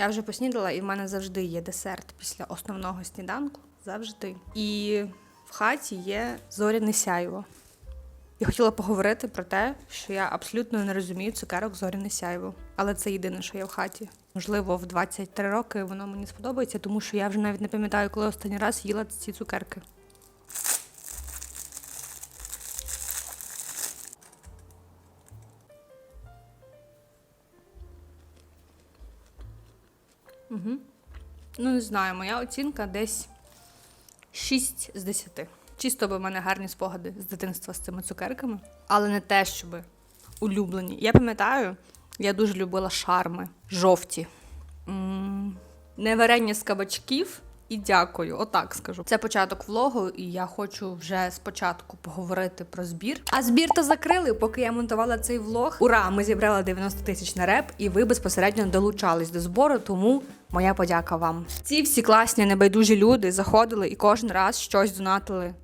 Я вже поснідала, і в мене завжди є десерт після основного сніданку. Завжди. І в хаті є зоряне сяйво. Я хотіла поговорити про те, що я абсолютно не розумію цукерок зоряне сяйво. Але це єдине, що є в хаті. Можливо, в 23 роки воно мені сподобається, тому що я вже навіть не пам'ятаю, коли останній раз їла ці цукерки. Ну, не знаю, моя оцінка десь 6 з 10. Чисто бо в мене гарні спогади з дитинства з цими цукерками, але не те, щоб улюблені. Я пам'ятаю, я дуже любила шарми жовті. М, Не варення з кабачків. І дякую, отак скажу. Це початок влогу, і я хочу вже спочатку поговорити про збір. А збір то закрили, поки я монтувала цей влог. Ура! Ми зібрали 90 тисяч на реп, і ви безпосередньо долучались до збору. Тому моя подяка вам. Ці всі класні небайдужі люди заходили і кожен раз щось донатили.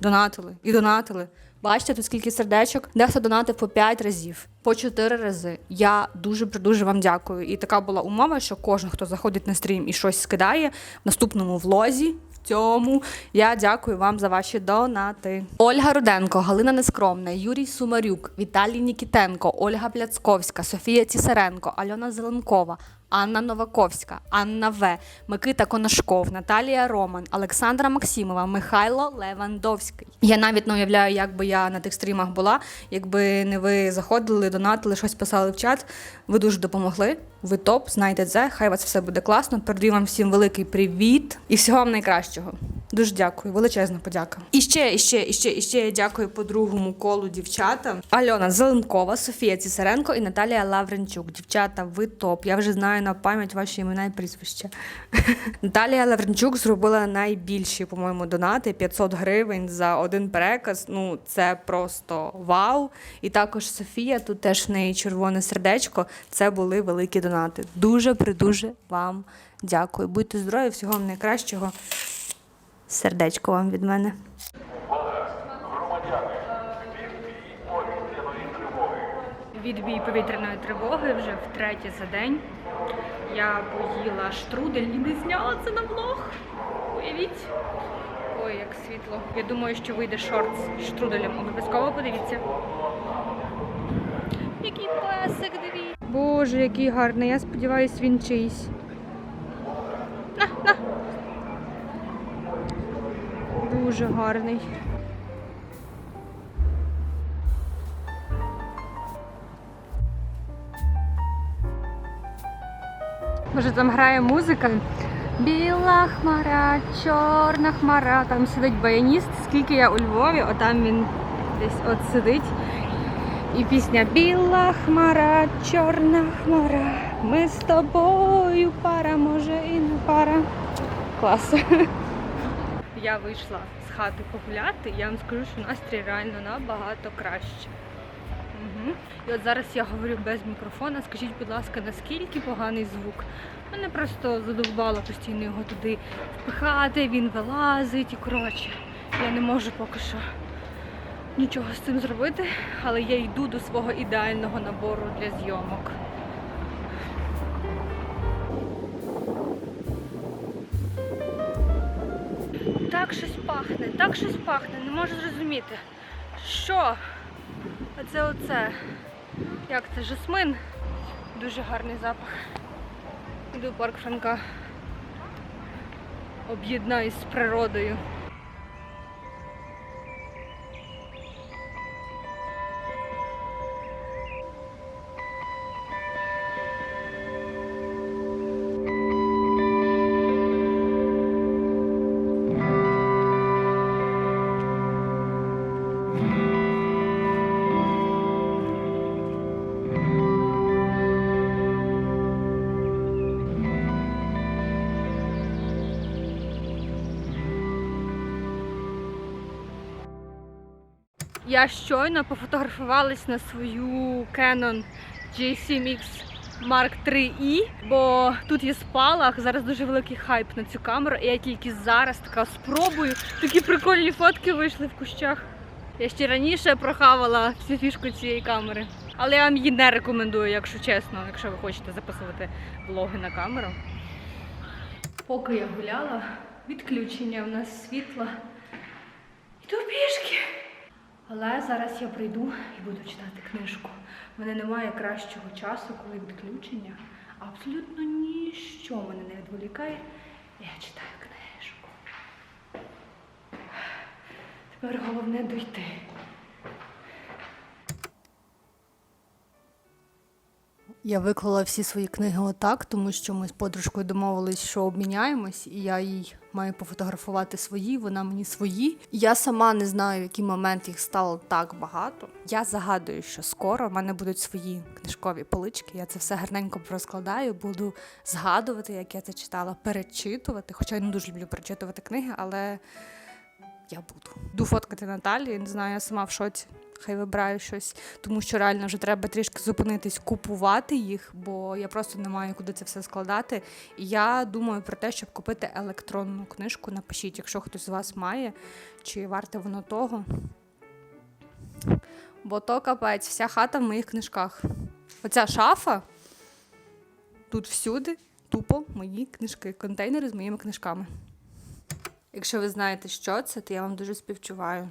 Донатили і донатили. Бачите, тут скільки сердечок. Дехто донатив по 5 разів, по 4 рази. Я дуже дуже вам дякую. І така була умова, що кожен, хто заходить на стрім і щось скидає в наступному влозі. Цьому я дякую вам за ваші донати. Ольга Руденко, Галина Нескромна, Юрій Сумарюк, Віталій Нікітенко, Ольга Пляцковська, Софія Цісаренко, Альона Зеленкова, Анна Новаковська, Анна В, Микита Конашков, Наталія Роман, Олександра Максимова, Михайло Левандовський. Я навіть не уявляю, як би я на тих стрімах була, якби не ви заходили, донатили, щось писали в чат. Ви дуже допомогли. Ви топ, знайте це. Хай у вас все буде класно. Передаю вам всім великий привіт і всього вам найкращого. Дуже дякую, величезна подяка. І ще, і ще, і ще, і ще я дякую по другому колу дівчата. Альона Зеленкова, Софія Цісаренко і Наталія Лавренчук. Дівчата, ви топ. Я вже знаю на пам'ять ваші імена і прізвища. Наталія Лавренчук зробила найбільші, по-моєму, донати 500 гривень за один переказ. Ну, це просто вау. І також Софія, тут теж в неї червоне сердечко. Це були великі донати. Дуже придуже вам дякую. Будьте здорові, всього вам найкращого. Сердечко вам від мене. Відбій повітряної тривоги вже втретє за день. Я поїла штрудель і не зняла це на влог. Уявіть. Ой, як світло. Я думаю, що вийде шорт з штруделем. Обов'язково подивіться. Який песик, дивіться. Боже, який гарний. Я сподіваюся, він чийсь. На, на. Дуже гарний. Може там грає музика. Біла хмара, чорна хмара. Там сидить баяніст. Скільки я у Львові, отам він десь от сидить. І пісня Біла хмара, чорна хмара. Ми з тобою пара, може і не пара. Клас. Я вийшла хати погуляти, я вам скажу, що настрій реально набагато краще. Угу. І от зараз я говорю без мікрофона. Скажіть, будь ласка, наскільки поганий звук? Мене просто задовбало постійно його туди впихати, він вилазить і коротше. Я не можу поки що нічого з цим зробити, але я йду до свого ідеального набору для зйомок. Так щось пахне, так щось пахне, не можу зрозуміти. Що? Оце це оце. Як це? Жасмин? Дуже гарний запах. Іду парк Франка. Об'єднаюсь з природою. Я щойно пофотографувалась на свою Canon G7X Mark 3i, бо тут є спалах, зараз дуже великий хайп на цю камеру, і я тільки зараз така спробую. Такі прикольні фотки вийшли в кущах. Я ще раніше прохавала всю фішку цієї камери. Але я вам її не рекомендую, якщо чесно, якщо ви хочете записувати влоги на камеру. Поки я гуляла, відключення в нас світла. Йду пішки. Але зараз я прийду і буду читати книжку. У мене немає кращого часу, коли відключення. Абсолютно ніщо мене не відволікає. Я читаю книжку. Тепер головне дойти. Я виклала всі свої книги отак, тому що ми з подружкою домовились, що обміняємось, і я їй маю пофотографувати свої, вона мені свої. Я сама не знаю, в який момент їх стало так багато. Я загадую, що скоро в мене будуть свої книжкові полички. Я це все гарненько розкладаю, буду згадувати, як я це читала, перечитувати. Хоча я не дуже люблю перечитувати книги, але я буду. Буду фоткати Наталі, не знаю, я сама в шоці. Хай вибираю щось, тому що реально вже треба трішки зупинитись, купувати їх, бо я просто не маю куди це все складати. І я думаю про те, щоб купити електронну книжку. Напишіть, якщо хтось з вас має, чи варте воно того. Бо то капець, вся хата в моїх книжках. Оця шафа тут всюди тупо мої книжки, контейнери з моїми книжками. Якщо ви знаєте, що це, то я вам дуже співчуваю.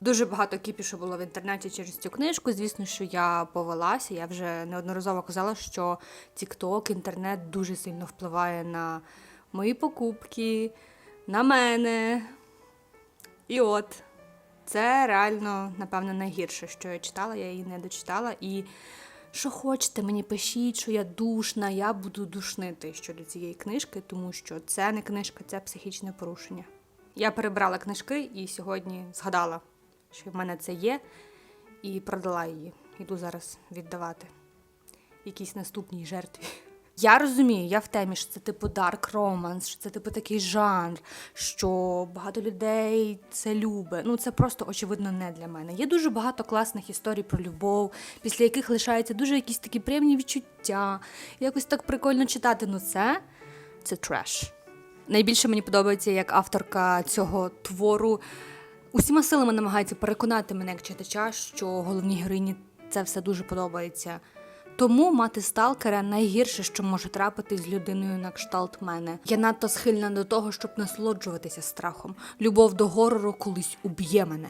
Дуже багато кіпішу було в інтернеті через цю книжку. Звісно, що я повелася. Я вже неодноразово казала, що TikTok, інтернет дуже сильно впливає на мої покупки, на мене. І от, це реально, напевно, найгірше, що я читала, я її не дочитала. І що хочете, мені пишіть, що я душна, я буду душнити щодо цієї книжки, тому що це не книжка, це психічне порушення. Я перебрала книжки і сьогодні згадала, що в мене це є, і продала її. Іду зараз віддавати якійсь наступній жертві. Я розумію, я в темі, що це типу dark romance, що це типу такий жанр, що багато людей це любить. Ну це просто очевидно не для мене. Є дуже багато класних історій про любов, після яких лишаються дуже якісь такі приємні відчуття. Якось так прикольно читати. Ну це, це треш. Найбільше мені подобається, як авторка цього твору усіма силами намагається переконати мене як читача, що головній героїні це все дуже подобається. Тому мати сталкера найгірше, що може трапити з людиною на кшталт мене. Я надто схильна до того, щоб насолоджуватися страхом. Любов до горору колись уб'є мене.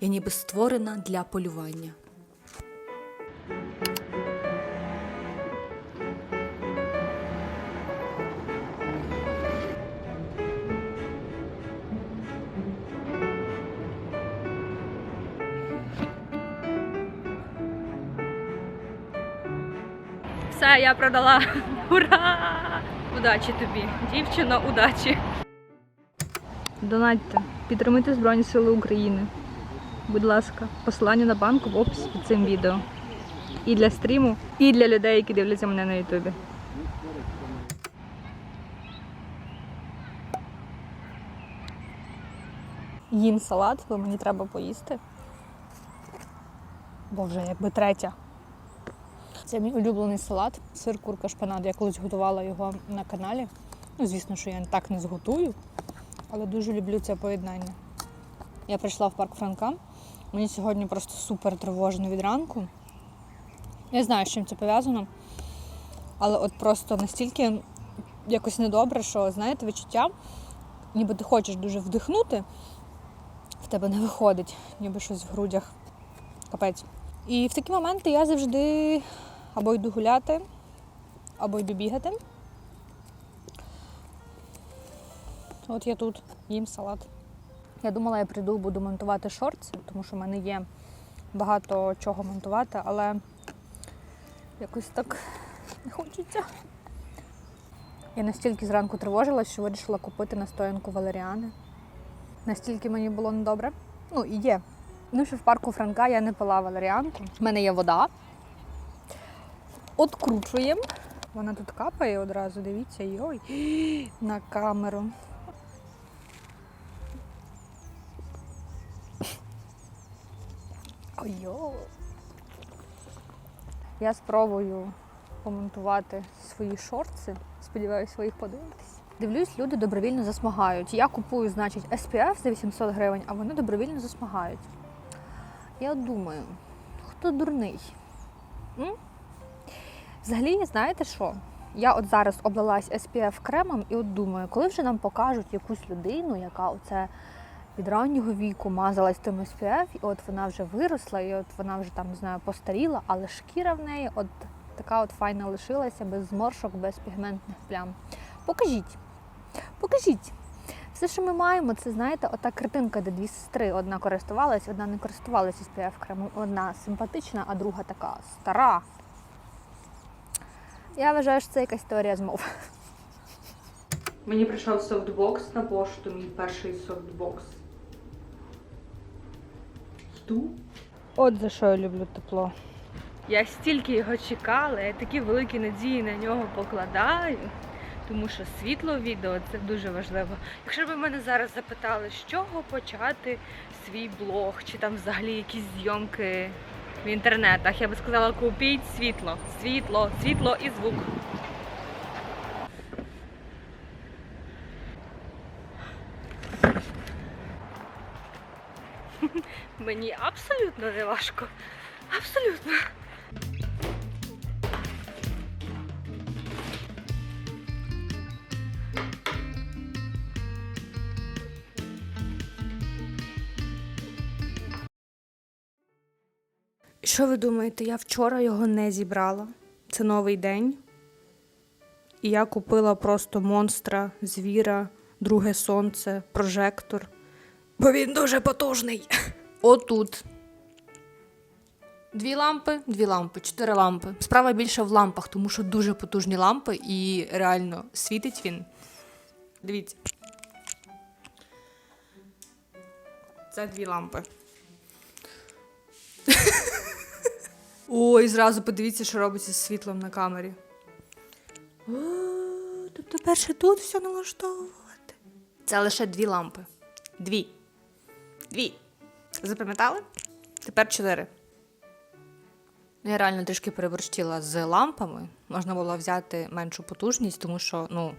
Я ніби створена для полювання. Все, я продала. Ура! Удачі тобі, дівчино, удачі. Донатьте, підтримуйте Збройні Сили України. Будь ласка, посилання на банку в описі під цим відео. І для стріму, і для людей, які дивляться мене на Ютубі. Їм салат, бо мені треба поїсти. Бо вже якби третя. Це мій улюблений салат, сир, курка, шпинат. Я колись готувала його на каналі. Ну, звісно, що я так не зготую, але дуже люблю це поєднання. Я прийшла в парк Франка. Мені сьогодні просто супер тривожно від ранку. Я знаю, з чим це пов'язано. Але от просто настільки якось недобре, що, знаєте, відчуття, ніби ти хочеш дуже вдихнути, в тебе не виходить, ніби щось в грудях. Капець. І в такі моменти я завжди або йду гуляти, або йду бігати. От я тут їм салат. Я думала, я прийду, буду монтувати шорти, тому що в мене є багато чого монтувати, але якось так не хочеться. Я настільки зранку тривожилась, що вирішила купити настоянку валеріани. Настільки мені було недобре. Ну і є. Ну, що в парку Франка я не пила валеріанку. У мене є вода. Откручуємо. Вона тут капає одразу, дивіться, йой, на камеру. Ой-йо. Я спробую помонтувати свої шорти. Сподіваюся, ви їх подивитесь. Дивлюсь, люди добровільно засмагають. Я купую, значить, SPF за 800 гривень, а вони добровільно засмагають. Я думаю, хто дурний? М? Взагалі, знаєте що? Я от зараз облилась SPF кремом і от думаю, коли вже нам покажуть якусь людину, яка оце від раннього віку мазалась тим SPF, і от вона вже виросла, і от вона вже там не знаю, постаріла, але шкіра в неї от така от файна лишилася, без зморшок, без пігментних плям. Покажіть, покажіть. Все, що ми маємо, це знаєте, ота картинка, де дві сестри. Одна користувалась, одна не користувалася SPF кремом. Одна симпатична, а друга така стара. Я вважаю, що це якась теорія змов. Мені прийшов софтбокс на пошту, мій перший софтбокс. Жду. От за що я люблю тепло. Я стільки його чекала, я такі великі надії на нього покладаю. Тому що світло в відео це дуже важливо. Якщо б ви мене зараз запитали, з чого почати свій блог, чи там взагалі якісь зйомки в інтернетах, я би сказала, купіть світло, світло, світло і звук. Мені абсолютно не важко. Абсолютно. Що ви думаєте, я вчора його не зібрала? Це новий день. І я купила просто монстра, звіра, друге сонце, прожектор. Бо він дуже потужний. Отут. Дві лампи, дві лампи, чотири лампи. Справа більше в лампах, тому що дуже потужні лампи і реально світить він. Дивіться. Це дві лампи. Ой, зразу подивіться, що робиться з світлом на камері. О, тобто перше тут все налаштовувати. Це лише дві лампи. Дві. Дві. Запам'ятали? Тепер чотири. Я реально трішки переборщила з лампами. Можна було взяти меншу потужність, тому що, ну,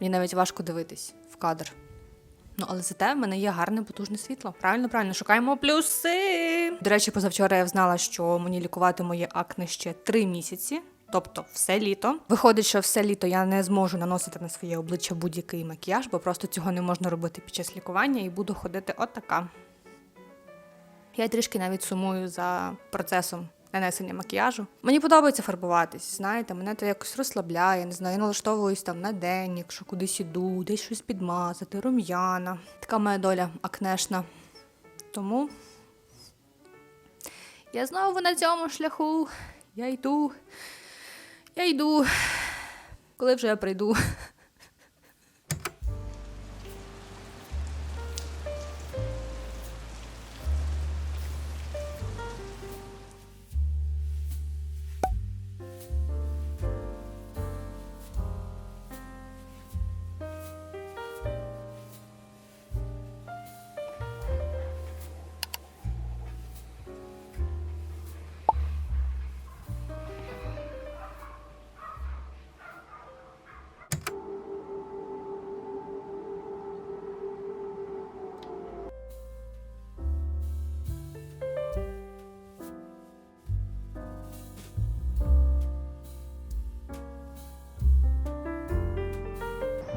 мені навіть важко дивитись в кадр. Ну, але зате в мене є гарне потужне світло. Правильно, правильно, шукаємо плюси. До речі, позавчора я знала, що мені лікувати моє акне ще три місяці. Тобто все літо. Виходить, що все літо я не зможу наносити на своє обличчя будь-який макіяж, бо просто цього не можна робити під час лікування і буду ходити отака. Я трішки навіть сумую за процесом нанесення макіяжу. Мені подобається фарбуватись, знаєте, мене то якось розслабляє, не знаю, я налаштовуюсь там на день, якщо кудись іду, десь щось підмазати, рум'яна. Така моя доля акнешна. Тому я знову на цьому шляху. Я йду. Я йду. Коли вже я прийду?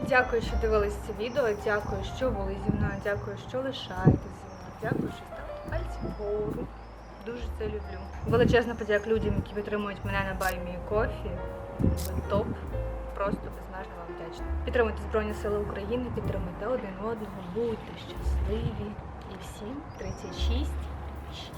Дякую, що дивились це відео. Дякую, що були зі мною. Дякую, що лишаєтесь зі мною. Дякую, що ставите пальці вгору. Дуже це люблю. Величезна подяка людям, які підтримують мене на баймі кофі. Ви топ. Просто безмежно вам вдячна. Підтримуйте Збройні Сили України, підтримуйте один одного, будьте щасливі. І всім 36 6.